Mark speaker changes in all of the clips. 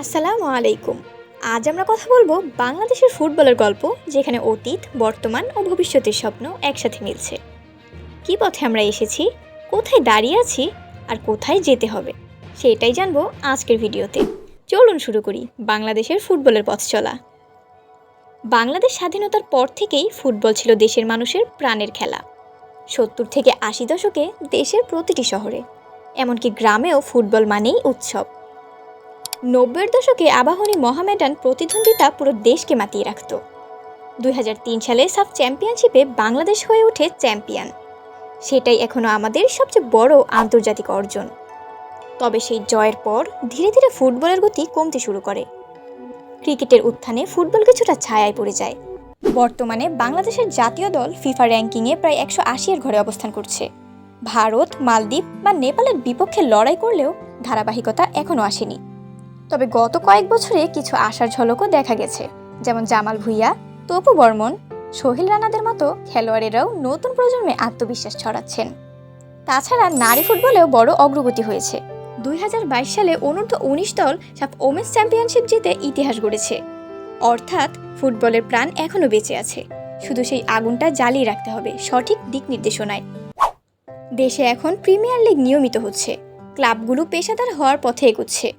Speaker 1: আসসালামু আলাইকুম। আজ আমরা কথা বলব বাংলাদেশের ফুটবলের গল্প, যেখানে অতীত, বর্তমান ও ভবিষ্যতের স্বপ্ন একসাথে মিলছে। কি পথে আমরা এসেছি, কোথায় দাঁড়িয়ে আছি, আর কোথায় যেতে হবে, সেটাই জানব আজকের ভিডিওতে। চলুন শুরু করি বাংলাদেশের ফুটবলের পথ চলা। বাংলাদেশ স্বাধীনতার পর থেকেই ফুটবল ছিল দেশের মানুষের প্রাণের খেলা। সত্তর থেকে আশি দশকে দেশের প্রতিটি শহরে, এমনকি গ্রামেও ফুটবল মানেই উৎসব। নব্বইয়ের দশকে আবাহনী মহামেডান প্রতিদ্বন্দ্বিতা পুরো দেশকে মাতিয়ে রাখত। দুই হাজার তিন সালে সাফ চ্যাম্পিয়নশিপে বাংলাদেশ হয়ে ওঠে চ্যাম্পিয়ন। সেটাই এখনও আমাদের সবচেয়ে বড় আন্তর্জাতিক অর্জন। তবে সেই জয়ের পর ধীরে ধীরে ফুটবলের গতি কমতে শুরু করে। ক্রিকেটের উত্থানে ফুটবল কিছুটা ছায়ায় পড়ে যায়। বর্তমানে বাংলাদেশের জাতীয় দল ফিফা র্যাঙ্কিংয়ে প্রায় একশো আশির ঘরে অবস্থান করছে। ভারত, মালদ্বীপ বা নেপালের বিপক্ষে লড়াই করলেও ধারাবাহিকতা এখনও আসেনি। তবে গত কয়েক বছরে কিছু আশার ঝলকও দেখা গেছে। যেমন জামাল ভুইয়া, তপু বর্মন, সোহেল রানাদের মতো খেলোয়াড়েরাও নতুন প্রজন্মে আত্মবিশ্বাস ছড়াচ্ছেন। তাছাড়া নারী ফুটবলেও বড় অগ্রগতি হয়েছে। দুই হাজার বাইশ সালে অনূর্ধ্ব উনিশ দল সাফ ওমেন্স চ্যাম্পিয়নশিপ জিতে ইতিহাস গড়েছে। অর্থাৎ ফুটবলের প্রাণ এখনও বেঁচে আছে। শুধু সেই আগুনটা জ্বালিয়ে রাখতে হবে, সঠিক দিক নির্দেশনায়। দেশে এখন প্রিমিয়ার লিগ নিয়মিত হচ্ছে। ক্লাবগুলো পেশাদার হওয়ার পথে এগোচ্ছে।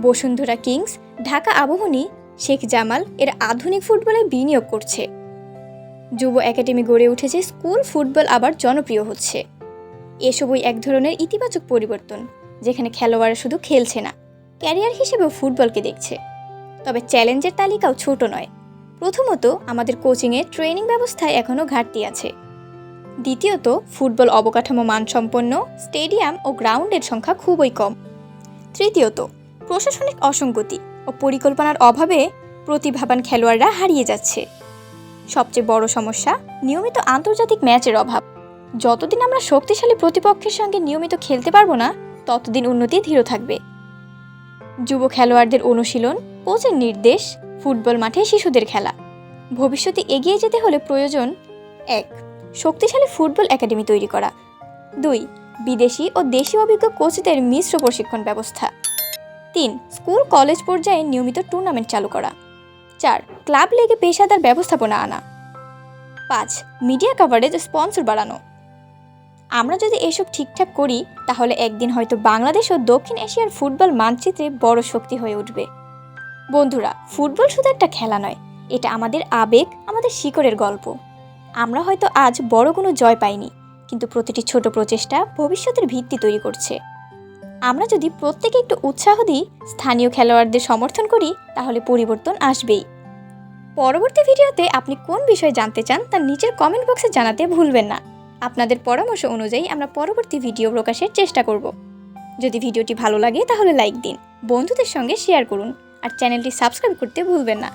Speaker 1: বসুন্ধরা কিংস, ঢাকা আবাহনী, শেখ জামাল এর আধুনিক ফুটবলে বিনিয়োগ করছে। যুব একাডেমি গড়ে উঠেছে, স্কুল ফুটবল আবার জনপ্রিয় হচ্ছে। এসবই এক ধরনের ইতিবাচক পরিবর্তন, যেখানে খেলোয়াড়রা শুধু খেলছে না, ক্যারিয়ার হিসেবেও ফুটবলকে দেখছে। তবে চ্যালেঞ্জের তালিকাও ছোট নয়। প্রথমত, আমাদের কোচিংয়ে ট্রেনিং ব্যবস্থায় এখনও ঘাটতি আছে। দ্বিতীয়ত, ফুটবল অবকাঠামো মানসম্পন্ন, স্টেডিয়াম ও গ্রাউন্ডের সংখ্যা খুবই কম। তৃতীয়ত প্রশাসনিক অসঙ্গতি ও পরিকল্পনার অভাবে প্রতিভাবান খেলোয়াড়রা হারিয়ে যাচ্ছে। সবচেয়ে বড় সমস্যা নিয়মিত আন্তর্জাতিক ম্যাচের অভাব। যতদিন আমরা শক্তিশালী প্রতিপক্ষের সঙ্গে নিয়মিত খেলতে পারব না, ততদিন উন্নতি ধীর থাকবে। যুব খেলোয়াড়দের অনুশীলন, কোচের নির্দেশ, ফুটবল মাঠে শিশুদের খেলা। ভবিষ্যতে এগিয়ে যেতে হলে প্রয়োজন, এক, শক্তিশালী ফুটবল একাডেমি তৈরি করা। দুই, বিদেশি ও দেশীয় অভিজ্ঞ কোচদের মিশ্র প্রশিক্ষণ ব্যবস্থা। তিন, স্কুল, কলেজ পর্যায়ে নিয়মিত টুর্নামেন্ট চালু করা। চার, ক্লাব লেগে পেশাদার ব্যবস্থাপনা আনা। পাঁচ, মিডিয়া কভারেজ স্পন্সর বাড়ানো। আমরা যদি এসব ঠিকঠাক করি, তাহলে একদিন হয়তো বাংলাদেশ ও দক্ষিণ এশিয়ার ফুটবল মানচিত্রে বড় শক্তি হয়ে উঠবে। বন্ধুরা, ফুটবল শুধু একটা খেলা নয়, এটা আমাদের আবেগ, আমাদের শিকড়ের গল্প। আমরা হয়তো আজ বড় কোনো জয় পাইনি, কিন্তু প্রতিটি ছোট প্রচেষ্টা ভবিষ্যতের ভিত্তি তৈরি করছে। আমরা যদি প্রত্যেকে একটু উৎসাহ দিই, স্থানীয় খেলোয়াড়দের সমর্থন করি, তাহলে পরিবর্তন আসবেই। পরবর্তী ভিডিওতে আপনি কোন বিষয়ে জানতে চান, তা নিচের কমেন্ট বক্সে জানাতে ভুলবেন না। আপনাদের পরামর্শ অনুযায়ী আমরা পরবর্তী ভিডিও প্রকাশের চেষ্টা করব। যদি ভিডিওটি ভালো লাগে, তাহলে লাইক দিন, বন্ধুদের সঙ্গে শেয়ার করুন, আর চ্যানেলটি সাবস্ক্রাইব করতে ভুলবেন না।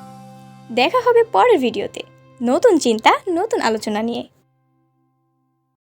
Speaker 1: দেখা হবে পরের ভিডিওতে। নতুন চিন্তা, নতুন আলোচনা নিয়ে।